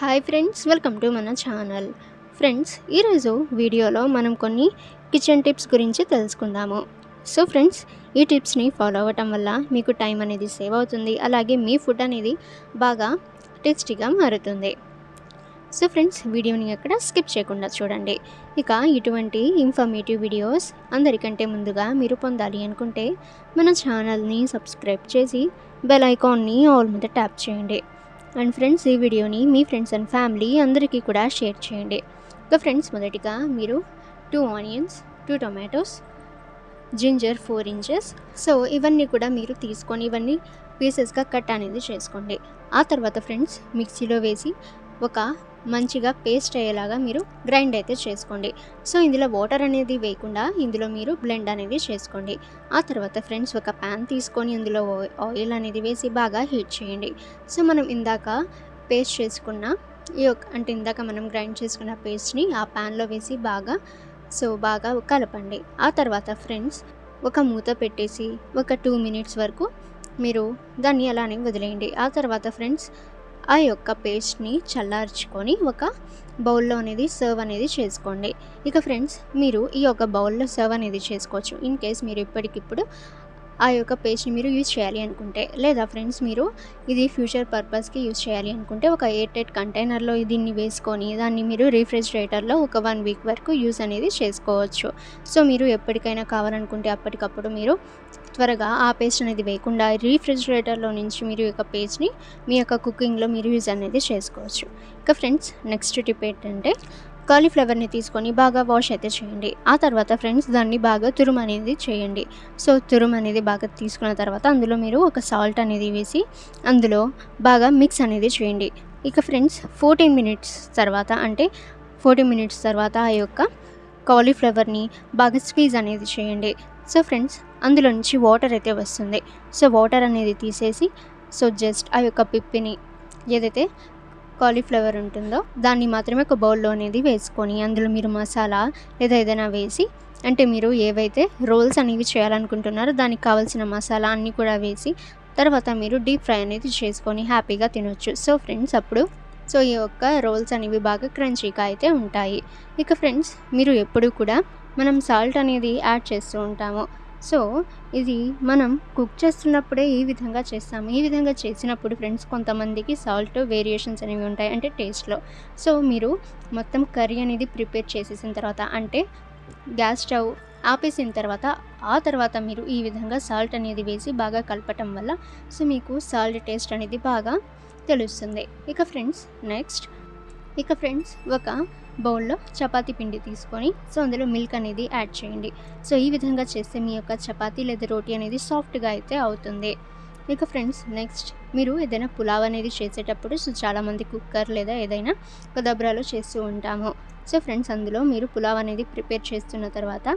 Hi friends welcome to మన channel. Friends ఈరోజు వీడియోలో మనం కొన్ని కిచెన్ టిప్స్ గురించి తెలుసుకుందాము. సో ఫ్రెండ్స్ ఈ టిప్స్ని ఫాలో అవ్వటం వల్ల మీకు టైం అనేది సేవ్ అవుతుంది అలాగే మీ ఫుడ్ అనేది బాగా టేస్టీగా మారుతుంది. సో ఫ్రెండ్స్ వీడియోని ఎక్కడ స్కిప్ చేయకుండా చూడండి. ఇక ఇటువంటి ఇన్ఫర్మేటివ్ వీడియోస్ అందరికంటే ముందుగా మీరు పొందాలి అనుకుంటే మన ఛానల్ని సబ్స్క్రైబ్ చేసి బెల్ ఐకాన్ని ఆల్ మీద ట్యాప్ చేయండి. అండ్ ఫ్రెండ్స్ ఈ వీడియోని మీ ఫ్రెండ్స్ అండ్ ఫ్యామిలీ అందరికీ కూడా షేర్ చేయండి. ఇక ఫ్రెండ్స్ మొదటిగా మీరు two onions two tomatoes ginger four inches so ఇవన్నీ కూడా మీరు తీసుకొని ఇవన్నీ పీసెస్గా కట్ అనేది చేసుకోండి. ఆ తర్వాత ఫ్రెండ్స్ మిక్సీలో వేసి ఒక మంచిగా పేస్ట్ అయ్యేలాగా మీరు గ్రైండ్ అయితే చేసుకోండి. సో ఇందులో వాటర్ అనేది వేయకుండా ఇందులో మీరు బ్లెండ్ అనేది చేసుకోండి. ఆ తర్వాత ఫ్రెండ్స్ ఒక ప్యాన్ తీసుకొని ఇందులో ఆయిల్ అనేది వేసి బాగా హీట్ చేయండి. సో మనం ఇందాక పేస్ట్ చేసుకున్న ఈ యొక్క అంటే ఇందాక మనం గ్రైండ్ చేసుకున్న పేస్ట్ని ఆ ప్యాన్లో వేసి బాగా సో బాగా కలపండి. ఆ తర్వాత ఫ్రెండ్స్ ఒక మూత పెట్టేసి ఒక టూ మినిట్స్ వరకు మీరు దాన్ని అలానే వదిలేయండి. ఆ తర్వాత ఫ్రెండ్స్ ఆ యొక్క పేస్ట్ని చల్లార్చుకొని ఒక బౌల్లో అనేది సర్వ్ అనేది చేసుకోండి. ఇక ఫ్రెండ్స్ మీరు ఈ యొక్క బౌల్లో సర్వ్ అనేది చేసుకోవచ్చు. ఇన్ కేస్ మీరు ఇప్పటికిప్పుడు ఆ యొక్క పేస్ట్ని మీరు యూజ్ చేయాలి అనుకుంటే లేదా ఫ్రెండ్స్ మీరు ఇది ఫ్యూచర్ పర్పస్కి యూజ్ చేయాలి అనుకుంటే ఒక ఎయిర్ టైట్ కంటైనర్లో దీన్ని వేసుకొని దాన్ని మీరు రిఫ్రిజిరేటర్లో ఒక వన్ వీక్ వరకు యూజ్ అనేది చేసుకోవచ్చు. సో మీరు ఎప్పటికైనా కావాలనుకుంటే అప్పటికప్పుడు మీరు త్వరగా ఆ పేస్ట్ అనేది వేయకుండా రీఫ్రిజిరేటర్లో నుంచి మీరు యొక్క పేస్ట్ని మీ యొక్క కుకింగ్లో మీరు యూజ్ అనేది చేసుకోవచ్చు. ఇక ఫ్రెండ్స్ నెక్స్ట్ టిప్ ఏంటంటే కాలీఫ్లవర్ని తీసుకొని బాగా వాష్ అయితే చేయండి. ఆ తర్వాత ఫ్రెండ్స్ దాన్ని బాగా తురుము అనేది చేయండి. సో తురుము అనేది బాగా తీసుకున్న తర్వాత అందులో మీరు ఒక సాల్ట్ అనేది వేసి అందులో బాగా మిక్స్ అనేది చేయండి. ఇక ఫ్రెండ్స్ ఫోర్టీన్ మినిట్స్ తర్వాత అంటే ఫోర్టీన్ మినిట్స్ తర్వాత ఆ యొక్క కాలీఫ్లవర్ని బాగా స్క్వీజ్ అనేది చేయండి. సో ఫ్రెండ్స్ అందులో నుంచి వాటర్ అయితే వస్తుంది. సో వాటర్ అనేది తీసేసి సో జస్ట్ ఆ యొక్క పిప్పిని ఏదైతే కాలీఫ్లవర్ ఉంటుందో దాన్ని మాత్రమే ఒక బౌల్లో అనేది వేసుకొని అందులో మీరు మసాలా లేదా ఏదైనా వేసి అంటే మీరు ఏవైతే రోల్స్ అనేవి చేయాలనుకుంటున్నారో దానికి కావాల్సిన మసాలా అన్నీ కూడా వేసి తర్వాత మీరు డీప్ ఫ్రై అనేది చేసుకొని హ్యాపీగా తినొచ్చు. సో ఫ్రెండ్స్ అప్పుడు సో ఈ యొక్క రోల్స్ అనేవి బాగా క్రంచీగా అయితే ఉంటాయి. ఇక ఫ్రెండ్స్ మీరు ఎప్పుడు కూడా మనం సాల్ట్ అనేది యాడ్ చేస్తూ ఉంటాము. సో ఇది మనం కుక్ చేస్తున్నప్పుడే ఈ విధంగా చేస్తాము. ఈ విధంగా చేసినప్పుడు ఫ్రెండ్స్ కొంతమందికి సాల్ట్ వేరియేషన్స్ అనేవి ఉంటాయి అంటే టేస్ట్లో. సో మీరు మొత్తం కర్రీ అనేది ప్రిపేర్ చేసేసిన తర్వాత అంటే గ్యాస్ స్టవ్ ఆపేసిన తర్వాత ఆ తర్వాత మీరు ఈ విధంగా సాల్ట్ అనేది వేసి బాగా కలపటం వల్ల సో మీకు సాల్ట్ టేస్ట్ అనేది బాగా తెలుస్తుంది. ఇక ఫ్రెండ్స్ నెక్స్ట్. ఇక ఫ్రెండ్స్ ఒక బౌల్లో చపాతీ పిండి తీసుకొని సో అందులో మిల్క్ అనేది యాడ్ చేయండి. సో ఈ విధంగా చేస్తే మీ యొక్క చపాతీ లేదా రోటీ అనేది సాఫ్ట్గా అయితే అవుతుంది. ఇక ఫ్రెండ్స్ నెక్స్ట్ మీరు ఏదైనా పులావ్ అనేది చేసేటప్పుడు సో చాలామంది కుక్కర్ లేదా ఏదైనా ఒక దబ్రాలో చేస్తూ ఉంటాము. సో ఫ్రెండ్స్ అందులో మీరు పులావ్ అనేది ప్రిపేర్ చేస్తున్న తర్వాత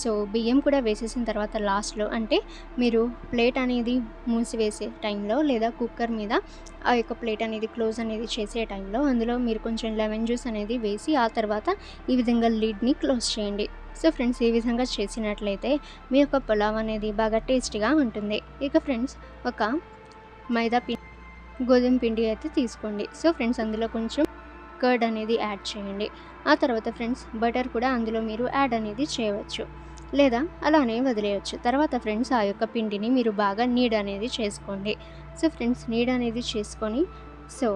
సో బియ్యం కూడా వేసేసిన తర్వాత లాస్ట్లో అంటే మీరు ప్లేట్ అనేది మూసివేసే టైంలో లేదా కుక్కర్ మీద ఆ యొక్క ప్లేట్ అనేది క్లోజ్ అనేది చేసే టైంలో అందులో మీరు కొంచెం లెమన్ జ్యూస్ అనేది వేసి ఆ తర్వాత ఈ విధంగా లిడ్ని క్లోజ్ చేయండి. సో ఫ్రెండ్స్ ఈ విధంగా చేసినట్లయితే మీ యొక్క పులావ్ అనేది బాగా టేస్టీగా ఉంటుంది. ఇక ఫ్రెండ్స్ ఒక మైదా పిండి గోధుమ పిండి అయితే తీసుకోండి. సో ఫ్రెండ్స్ అందులో కొంచెం కర్డ్ అనేది యాడ్ చేయండి. ఆ తర్వాత ఫ్రెండ్స్ బటర్ కూడా అందులో మీరు యాడ్ అనేది చేయవచ్చు. లేదా అలానే వదిలేయచ్చు. తర్వాత ఫ్రెండ్స్ ఆ యొక్క పిండిని మీరు బాగా నీడ్ అనేది చేసుకోండి. సో ఫ్రెండ్స్ నీడ్ అనేది చేసుకొని సో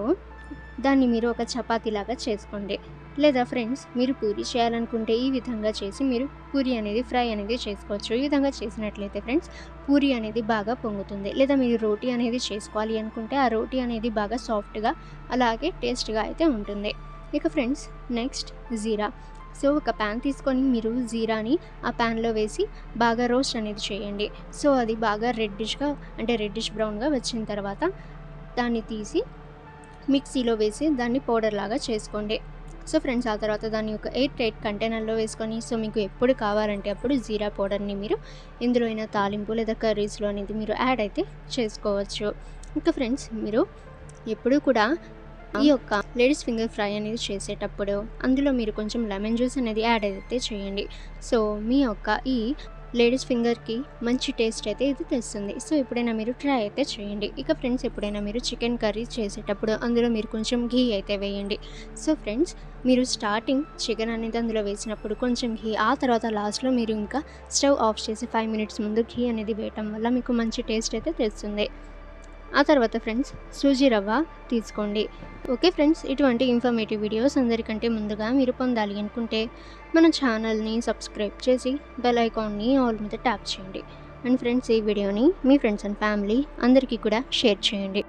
దాన్ని మీరు ఒక చపాతీలాగా చేసుకోండి. లేదా ఫ్రెండ్స్ మీరు పూరి చేయాలనుకుంటే ఈ విధంగా చేసి మీరు పూరి అనేది ఫ్రై అనేది చేసుకోవచ్చు. ఈ విధంగా చేసినట్లయితే ఫ్రెండ్స్ పూరి అనేది బాగా పొంగుతుంది. లేదా మీరు రోటీ అనేది చేసుకోవాలి అనుకుంటే ఆ రోటీ అనేది బాగా సాఫ్ట్గా అలాగే టేస్ట్గా అయితే ఉంటుంది. ఇక ఫ్రెండ్స్ నెక్స్ట్ జీరా. సో ఒక ప్యాన్ తీసుకొని మీరు జీరాని ఆ ప్యాన్లో వేసి బాగా రోస్ట్ అనేది చేయండి. సో అది బాగా రెడ్డిష్గా అంటే రెడ్డిష్ బ్రౌన్గా వచ్చిన తర్వాత దాన్ని తీసి మిక్సీలో వేసి దాన్ని పౌడర్ లాగా చేసుకోండి. సో ఫ్రెండ్స్ ఆ తర్వాత దాన్ని ఒక ఎయిట్ ఎయిట్ కంటైనర్లో వేసుకొని సో మీకు ఎప్పుడు కావాలంటే అప్పుడు జీరా పౌడర్ని మీరు ఇందులో అయినా తాలింపు లేదా కర్రీస్లో అనేది మీరు యాడ్ అయితే చేసుకోవచ్చు. ఇంకా ఫ్రెండ్స్ మీరు ఎప్పుడు కూడా ఈ యొక్క లేడీస్ ఫింగర్ ఫ్రై అనేది చేసేటప్పుడు అందులో మీరు కొంచెం లెమన్ జ్యూస్ అనేది యాడ్ అయితే చేయండి. సో మీ యొక్క ఈ లేడీస్ ఫింగర్కి మంచి టేస్ట్ అయితే ఇది తెస్తుంది. సో ఎప్పుడైనా మీరు ట్రై అయితే చేయండి. ఇక ఫ్రెండ్స్ ఎప్పుడైనా మీరు చికెన్ కర్రీ చేసేటప్పుడు అందులో మీరు కొంచెం ఘీ అయితే వేయండి. సో ఫ్రెండ్స్ మీరు స్టార్టింగ్ చికెన్ అనేది అందులో వేసినప్పుడు కొంచెం ఘీ ఆ తర్వాత లాస్ట్లో మీరు ఇంకా స్టవ్ ఆఫ్ చేసి ఫైవ్ మినిట్స్ ముందు ఘీ అనేది వేయటం వల్ల మీకు మంచి టేస్ట్ అయితే తెస్తుంది. ఆ తర్వాత ఫ్రెండ్స్ సూజీ రవ్వ తీసుకోండి. ఓకే ఫ్రెండ్స్ ఇటువంటి ఇన్ఫర్మేటివ్ వీడియోస్ అందరికంటే ముందుగా మీరు పొందాలి అనుకుంటే మన ఛానల్ని సబ్స్క్రైబ్ చేసి బెల్ ఐకాన్ని ఆల్ మీద ట్యాప్ చేయండి. అండ్ ఫ్రెండ్స్ ఈ వీడియోని మీ ఫ్రెండ్స్ అండ్ ఫ్యామిలీ అందరికీ కూడా షేర్ చేయండి.